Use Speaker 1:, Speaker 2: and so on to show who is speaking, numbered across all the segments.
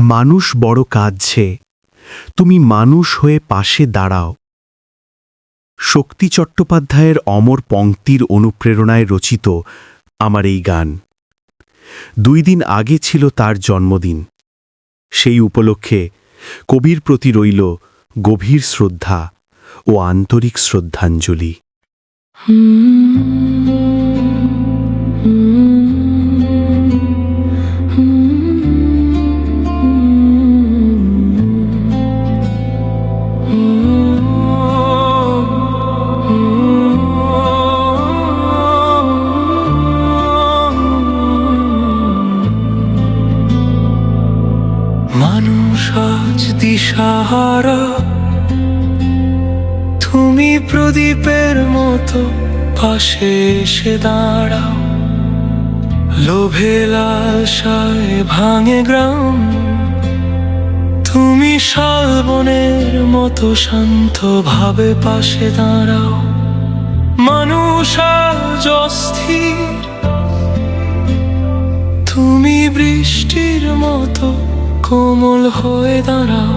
Speaker 1: মানুষ বড় কাঁদছে। তুমি মানুষ হয়ে পাশে দাঁড়াও। শক্তি চট্টোপাধ্যায়ের অমর পংক্তির অনুপ্রেরণায় রচিত আমার এই গান। দুই দিন আগে ছিল তার জন্মদিন। সেই উপলক্ষে কবির প্রতি রইল গভীর শ্রদ্ধা ও আন্তরিক শ্রদ্ধাঞ্জলি।
Speaker 2: মানুষ আজ দিশাহারা তুমি প্রদীপের মতো পাশে এসে দাঁড়াও। লোভে লালসায় ভাঙে গ্রাম। তুমি শালবনের মতো শান্ত ভাবে পাশে দাঁড়াও। মানুষ আজ অস্থির। তুমি বৃষ্টির মতো কোমল হয়ে দাঁড়াও।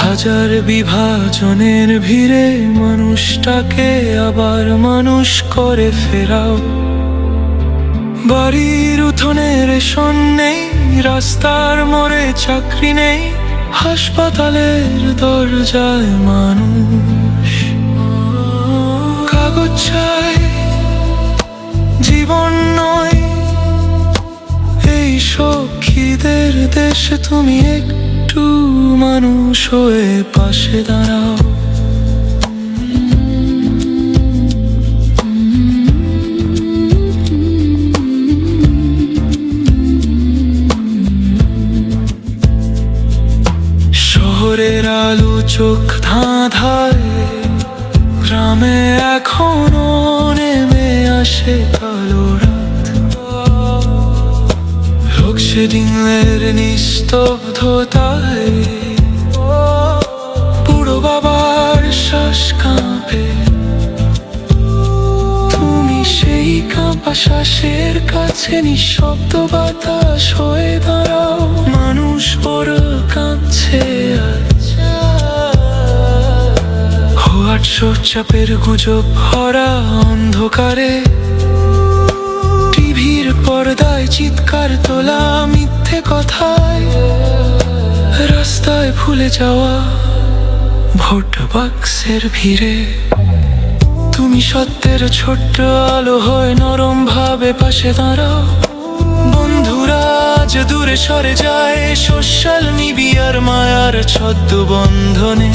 Speaker 2: হাজার বিভাজনের ভিড়ে মানুষটাকে আবার মানুষ করে ফেরাও। বাড়ির উঠোনে রেশন নেই, রাস্তার মোড়ে চাকরি নেই, হাসপাতালের দরজায় মানুষ। কাগজ চাই, জীবন নয়, এই সখীদের দেশে তুমি একটু মানুষ হয়ে পাশে দাঁড়াও। শহরের আলো চোখ ধাঁধায়, গ্রামে এখনও নেমে আসে কালো লোকসেডিংয়ের নিস্তব্ধতায় বুড়ো বাবার শ্বাস কাঁপে। তুমি সেই কাঁপা শ্বাসের কাছে নিঃশব্দ বাতাস হয়ে দাঁড়াও। মানুষ বড় কাঁদছে হোয়াটসঅ্যাপ চাপের গুজব ভরা অন্ধকারে পর্দায় চিৎকার তোলা মিথ্যে কথায়, রাস্তায় ভুলে যাওয়া ভোট বাক্সের ভিড়ে। তুমি সত্যের ছোট্ট আলো হয়ে নরম ভাবে পাশে দাঁড়াও। বন্ধুরা দূরে সরে যায় সোশ্যাল মিডিয়ার মায়ার ছদ্ম বন্ধনে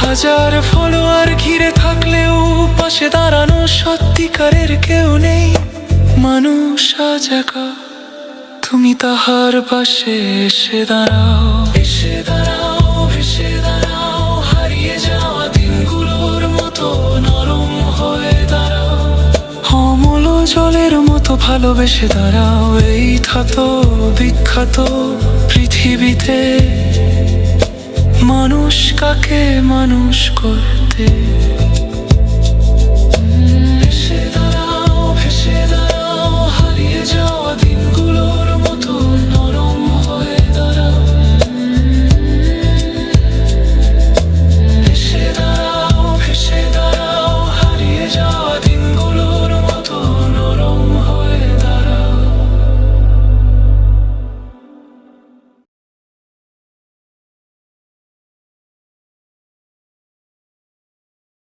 Speaker 2: হাজার ফলোয়ার ঘিরে থাকলেও পাশে দাঁড়ানো সত্যিকারের কেউ নেই। মানুষ আজ একা তুমি তাহার পাশে এসে দাঁড়াও। এসে দাঁড়াও এসে দাঁড়াও হারিয়ে যাওয়া দিনগুলোর মতো নরম হয়ে দাঁড়াও। অমল জলের মতো ভালোবেসে দাঁড়াও এই থাত বিখ্যাত পৃথিবীতে। মানুষ কাকে মানুষ করতে